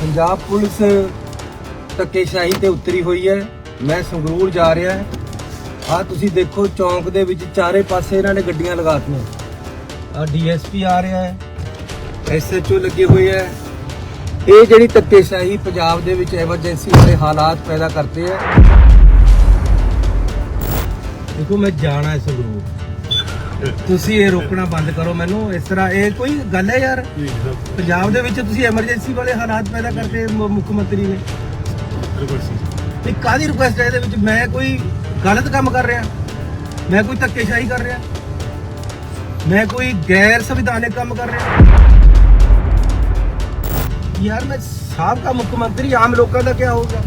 Punjab police ਧੱਕੇਸ਼ਾਹੀ ਤੇ ਉਤਰੀ ਹੋਈ ਹੈ। ਮੈਂ ਸੰਗਰੂਰ ਜਾ ਰਿਹਾ ਹਾਂ। ਆ ਤੁਸੀਂ ਦੇਖੋ, ਚੌਂਕ ਦੇ ਵਿੱਚ ਚਾਰੇ ਪਾਸੇ ਇਹਨਾਂ ਨੇ ਗੱਡੀਆਂ ਲਗਾਤੀਆਂ। ਆ ਡੀਐਸਪੀ ਆ ਰਿਹਾ ਹੈ, ਐਸਐਚਓ ਲੱਗੇ ਹੋਏ ਹੈ। ਇਹ ਜਿਹੜੀ ਧੱਕੇਸ਼ਾਹੀ ਪੰਜਾਬ ਦੇ ਵਿੱਚ ਐਮਰਜੈਂਸੀ ਵਾਲੇ ਹਾਲਾਤ ਪੈਦਾ ਕਰਦੇ ਹੈ ਦੇਖੋ, ਮੈਂ ਜਾਣਾ ਹੈ ਸੰਗਰੂਰ। ਤੁਸੀਂ ਇਹ ਰੋਕਣਾ ਬੰਦ ਕਰੋ ਮੈਨੂੰ ਇਸ ਤਰ੍ਹਾਂ ਇਹ ਕੋਈ ਗੱਲ ਹੈ ਯਾਰ? ਪੰਜਾਬ ਦੇ ਵਿੱਚ ਤੁਸੀਂ ਐਮਰਜੈਂਸੀ ਵਾਲੇ ਹਾਲਾਤ ਪੈਦਾ ਕਰਕੇ ਮ- ਮੁੱਖ ਮੰਤਰੀ ਨੇ। ਇਹ ਕਾਦੀ ਰਿਕੁਐਸਟ ਹੈ ਇਹਦੇ ਵਿੱਚ? ਮੈਂ ਕੋਈ ਗਲਤ ਕੰਮ ਕਰ ਰਿਹਾ? ਮੈਂ ਕੋਈ ਧੱਕੇਸ਼ਾਹੀ ਕਰ ਰਿਹਾ? ਮੈਂ ਕੋਈ ਗੈਰ ਸੰਵਿਧਾਨਿਕ ਕੰਮ ਕਰ ਰਿਹਾ? ਯਾਰ ਮੈਂ ਸਾਬਕਾ ਮੁੱਖ ਮੰਤਰੀ ਆਮ ਲੋਕਾਂ ਦਾ ਕੀ ਹੋਊਗਾ?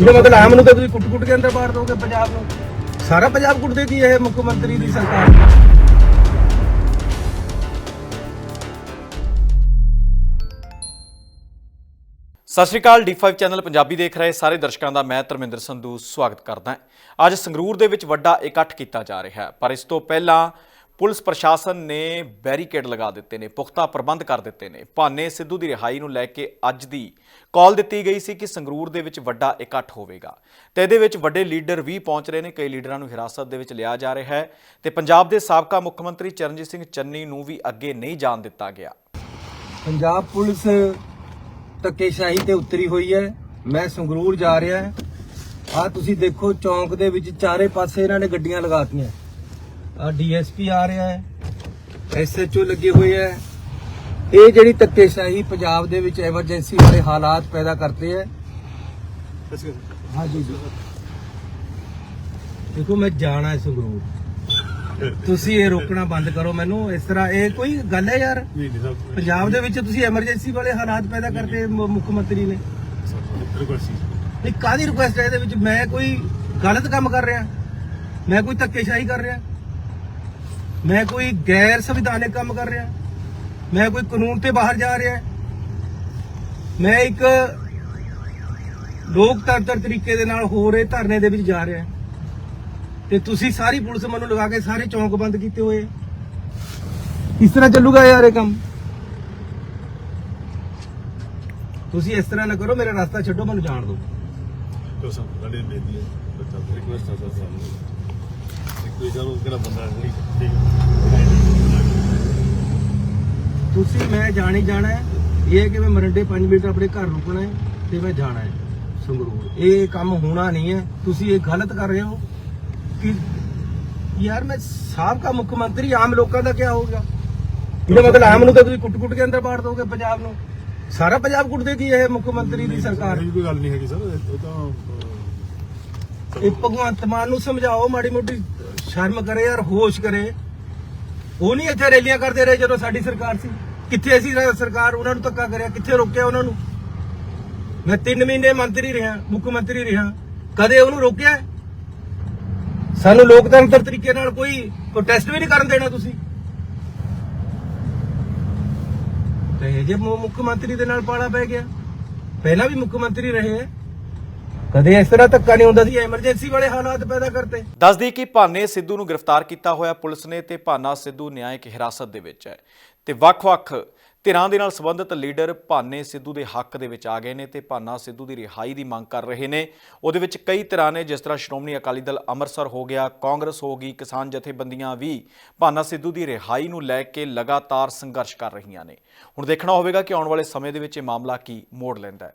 ਇਹਦਾ ਮਤਲਬ ਆਮ ਨੂੰ ਤਾਂ ਤੁਸੀਂ ਕੁੱਟ-ਕੁੱਟ ਕੇ ਅੰਦਰ ਬਾੜ ਦੋਗੇ ਪੰਜਾਬ ਨੂੰ। ਸਾਰਾ ਪੰਜਾਬ ਕੁੱਟ ਦੇਗੀ ਇਹ ਮੁੱਖ ਮੰਤਰੀ ਦੀ ਸਰਕਾਰ। ਸਤਿ ਸ਼੍ਰੀ ਅਕਾਲ D5 ਚੈਨਲ ਪੰਜਾਬੀ ਦੇਖ ਰਹੇ ਸਾਰੇ ਦਰਸ਼ਕਾਂ ਦਾ ਮੈਂ ਧਰਮਿੰਦਰ ਸੰਧੂ ਸਵਾਗਤ ਕਰਦਾ ਹਾਂ। ਅੱਜ ਸੰਗਰੂਰ ਦੇ ਵਿੱਚ ਵੱਡਾ ਇਕੱਠ ਕੀਤਾ ਜਾ ਰਿਹਾ ਹੈ, ਪਰ ਇਸ ਤੋਂ ਪਹਿਲਾਂ ਪੁਲਿਸ ਪ੍ਰਸ਼ਾਸਨ ਨੇ ਬੈਰੀਕੇਡ ਲਗਾ ਦਿੱਤੇ ਨੇ, ਪੁਖਤਾ ਪ੍ਰਬੰਧ ਕਰ ਦਿੱਤੇ ਨੇ। ਭਾਨੇ ਸਿੱਧੂ ਦੀ ਰਿਹਾਈ ਨੂੰ ਲੈ ਕੇ ਅੱਜ ਦੀ ਕਾਲ ਦਿੱਤੀ ਗਈ ਸੀ ਕਿ ਸੰਗਰੂਰ ਦੇ ਵਿੱਚ ਵੱਡਾ ਇਕੱਠ ਹੋਵੇਗਾ। ਤੇ ਇਹਦੇ ਵਿੱਚ ਵੱਡੇ ਲੀਡਰ ਵੀ ਪਹੁੰਚ ਰਹੇ ਨੇ, ਕਈ ਲੀਡਰਾਂ ਨੂੰ ਹਿਰਾਸਤ ਦੇ ਵਿੱਚ ਲਿਆ ਜਾ ਰਿਹਾ ਹੈ। ਤੇ ਪੰਜਾਬ ਦੇ ਸਾਬਕਾ ਮੁੱਖ ਮੰਤਰੀ ਚਰਨਜੀਤ ਸਿੰਘ ਚੰਨੀ ਨੂੰ ਵੀ ਅੱਗੇ ਨਹੀਂ ਜਾਣ ਦਿੱਤਾ ਗਿਆ। ਪੰਜਾਬ ਪੁਲਿਸ ਧੱਕੇਸ਼ਾਹੀ ਤੇ ਉਤਰੀ ਹੋਈ ਹੈ। ਮੈਂ ਸੰਗਰੂਰ ਜਾ ਰਿਹਾ ਹਾਂ। ਆ ਤੁਸੀਂ ਦੇਖੋ, ਚੌਂਕ ਦੇ ਵਿੱਚ ਚਾਰੇ ਪਾਸੇ ਇਹਨਾਂ ਨੇ ਗੱਡੀਆਂ ਲਗਾਤੀਆਂ। ਆ ਡੀਐਸਪੀ ਆ ਰਿਹਾ ਹੈ ਐਸਐਚਓ ਲੱਗੇ ਹੋਏ ਹੈ। ਇਹ ਜਿਹੜੀ ਧੱਕੇਸ਼ਾਹੀ ਪੰਜਾਬ ਦੇ ਵਿੱਚ ਐਮਰਜੈਂਸੀ ਵਾਲੇ ਹਾਲਾਤ ਪੈਦਾ ਕਰਤੇ ਹੈ। ਹਾਂ ਜੀ। ਜੀ ਦੇਖੋ ਮੈਂ ਜਾਣਾ ਹੈ ਸੰਗਰੂਰ। ਤੁਸੀਂ ਇਹ ਰੋਕਣਾ ਬੰਦ ਕਰੋ ਮੈਨੂੰ। ਇਸ ਤਰ੍ਹਾਂ ਇਹ ਕੋਈ ਗੱਲ ਹੈ ਯਾਰ? ਪੰਜਾਬ ਦੇ ਵਿੱਚ ਤੁਸੀਂ ਐਮਰਜੈਂਸੀ ਵਾਲੇ ਹਾਲਾਤ ਪੈਦਾ ਕਰਕੇ ਮ- ਮੁੱਖ ਮੰਤਰੀ ਨੇ। ਇਹ ਕਾਦੀ ਰਿਕੁਐਸਟ ਹੈ ਇਹਦੇ ਵਿੱਚ? ਮੈਂ ਕੋਈ ਗਲਤ ਕੰਮ ਕਰ ਰਿਹਾ? ਮੈਂ ਕੋਈ ਧੱਕੇਸ਼ਾਹੀ ਕਰ ਰਿਹਾ? ਮੈਂ ਕੋਈ ਗੈਰ ਸੰਵਿਧਾਨਿਕ ਕੰਮ ਕਰ ਰਿਹਾ। ਮੈਂ ਕੋਈ ਕਾਨੂੰਨ ਤੇ ਬਾਹਰ ਜਾ ਰਿਹਾ। ਮੈਂ ਇੱਕ ਲੋਕਤੰਤਰ ਤਰੀਕੇ ਦੇ ਨਾਲ ਹੋ ਰਹੇ ਧਰਨੇ ਦੇ ਵਿੱਚ ਜਾ ਰਿਹਾ। ਤੇ ਤੁਸੀਂ ਸਾਰੀ ਪੁਲਿਸ ਮੈਨੂੰ ਲਗਾ ਕੇ ਸਾਰੇ ਚੌਂਕ ਬੰਦ ਕੀਤੇ ਹੋਏ। ਆ। ਇਸ ਤਰ੍ਹਾਂ ਚੱਲੂਗਾ ਯਾਰ ਇਹ ਕੰਮ। ਤੁਸੀਂ ਇਸ ਤਰ੍ਹਾਂ ਨਾ ਕਰੋ, ਮੇਰਾ ਰਸਤਾ ਛੱਡੋ, ਮੈਨੂੰ ਜਾਣ ਦਿਓ। ਤੁਸੀਂ ਮੈਂ ਜਾਣੀ ਜਾਣਾ ਹੈ। ਇਹ ਹੈ ਕਿ ਮੈਂ ਮਰੰਡੇ 5 ਮਿੰਟ ਆਪਣੇ ਘਰ ਰੁਕਣਾ ਹੈ ਤੇ ਮੈਂ ਜਾਣਾ ਹੈ ਸੰਗਰੂਰ। ਇਹ ਕੰਮ ਹੋਣਾ ਨਹੀਂ ਹੈ। ਤੁਸੀਂ ਇਹ ਗਲਤ ਕਰ ਰਹੇ ਹੋ ਕਿ ਯਾਰ ਮੈਂ ਸਾਬਕਾ ਮੁੱਖ ਮੰਤਰੀ ਆਮ ਲੋਕਾਂ ਦਾ ਕੀ ਹੋਊਗਾ ਇਹਦਾ ਮਤਲਬ ਆਮ ਨੂੰ ਤਾਂ ਤੁਸੀਂ ਕੁੱਟ-ਕੁੱਟ ਕੇ ਅੰਦਰ ਬਾੜ ਦੋਗੇ ਪੰਜਾਬ ਨੂੰ। ਸਾਰਾ ਪੰਜਾਬ ਕੁੱਟ ਦੇਗੀ ਇਹ ਮੁੱਖ ਮੰਤਰੀ ਦੀ ਸਰਕਾਰ? ਕੋਈ ਗੱਲ ਨਹੀਂ ਹੈਗੀ ਸਰ। ਇਹ ਤਾਂ ਇਹ ਭਗਵੰਤ ਮਾਨ ਨੂੰ ਸਮਝਾਓ ਮਾੜੀ ਮੋਟੀ, ਸ਼ਰਮ ਕਰੇ ਯਾਰ, ਹੋਸ਼ ਕਰੇ। ਉਹ ਨਹੀਂ ਇੱਥੇ ਰੈਲੀਆਂ ਕਰਦੇ ਰਹੇ ਜਦੋਂ ਸਾਡੀ ਸਰਕਾਰ ਸੀ। ਕਿੱਥੇ ਸੀ ਸਰਕਾਰ ਉਹਨਾਂ ਨੂੰ ਧੱਕਾ ਕਰਿਆ, ਕਿੱਥੇ ਰੋਕਿਆ ਉਹਨਾਂ ਨੂੰ? ਮੈਂ 3 ਮਹੀਨੇ ਮੰਤਰੀ ਰਿਹਾ, ਮੁੱਖ ਮੰਤਰੀ ਰਿਹਾ। ਕਦੇ ਉਹਨੂੰ ਰੋਕਿਆ? ਸਾਨੂੰ ਲੋਕਤੰਤਰ ਤਰੀਕੇ ਨਾਲ ਕੋਈ ਪ੍ਰੋਟੈਸਟ ਵੀ ਨਹੀਂ ਕਰਨ ਦੇਣਾ ਤੁਸੀਂ। ਤੇ ਜੇ ਮੁੱਖ ਮੰਤਰੀ ਦੇ ਨਾਲ ਪਾਲਾ ਪੈ ਗਿਆ। ਪਹਿਲਾਂ ਵੀ ਮੁੱਖ ਮੰਤਰੀ ਰਹੇ। ਹੈ ਕਦੇ ਇਸ ਤਰ੍ਹਾਂ ਧੱਕਾ ਨਹੀਂ ਹੁੰਦਾ ਸੀ ਐਮਰਜੈਂਸੀ ਵਾਲੇ ਹਾਲਾਤ ਪੈਦਾ ਕਰਤੇ। ਦੱਸਦੀ ਕਿ ਭਾਨੇ ਸਿੱਧੂ ਨੂੰ ਗ੍ਰਿਫਤਾਰ ਕੀਤਾ ਹੋਇਆ ਪੁਲਿਸ ਨੇ ਤੇ ਭਾਨਾ ਸਿੱਧੂ ਨਿਆਇਕ ਹਿਰਾਸਤ ਦੇ ਵਿੱਚ ਹੈ। ਤੇ ਵੱਖ-ਵੱਖ ਧਿਰਾਂ ਦੇ ਨਾਲ ਸੰਬੰਧਿਤ ਲੀਡਰ ਭਾਨੇ ਸਿੱਧੂ ਦੇ ਹੱਕ ਦੇ ਵਿੱਚ ਆ ਗਏ ਨੇ ਤੇ ਭਾਨਾ ਸਿੱਧੂ ਦੀ ਰਿਹਾਈ ਦੀ ਮੰਗ ਕਰ ਰਹੇ ਨੇ। ਉਹਦੇ ਵਿੱਚ ਕਈ ਧਿਰਾਂ ਨੇ, ਜਿਸ ਤਰ੍ਹਾਂ ਸ਼੍ਰੋਮਣੀ ਅਕਾਲੀ ਦਲ ਅੰਮ੍ਰਿਤਸਰ ਹੋ ਗਿਆ, ਕਾਂਗਰਸ ਹੋ ਗਈ, ਕਿਸਾਨ ਜਥੇਬੰਦੀਆਂ ਵੀ ਭਾਨਾ ਸਿੱਧੂ ਦੀ ਰਿਹਾਈ ਨੂੰ ਲੈ ਕੇ ਲਗਾਤਾਰ ਸੰਘਰਸ਼ ਕਰ ਰਹੀਆਂ ਨੇ। ਹੁਣ ਦੇਖਣਾ ਹੋਵੇਗਾ ਕਿ ਆਉਣ ਵਾਲੇ ਸਮੇਂ ਦੇ ਵਿੱਚ ਇਹ ਮਾਮਲਾ ਕੀ ਮੋੜ ਲੈਂਦਾ ਹੈ।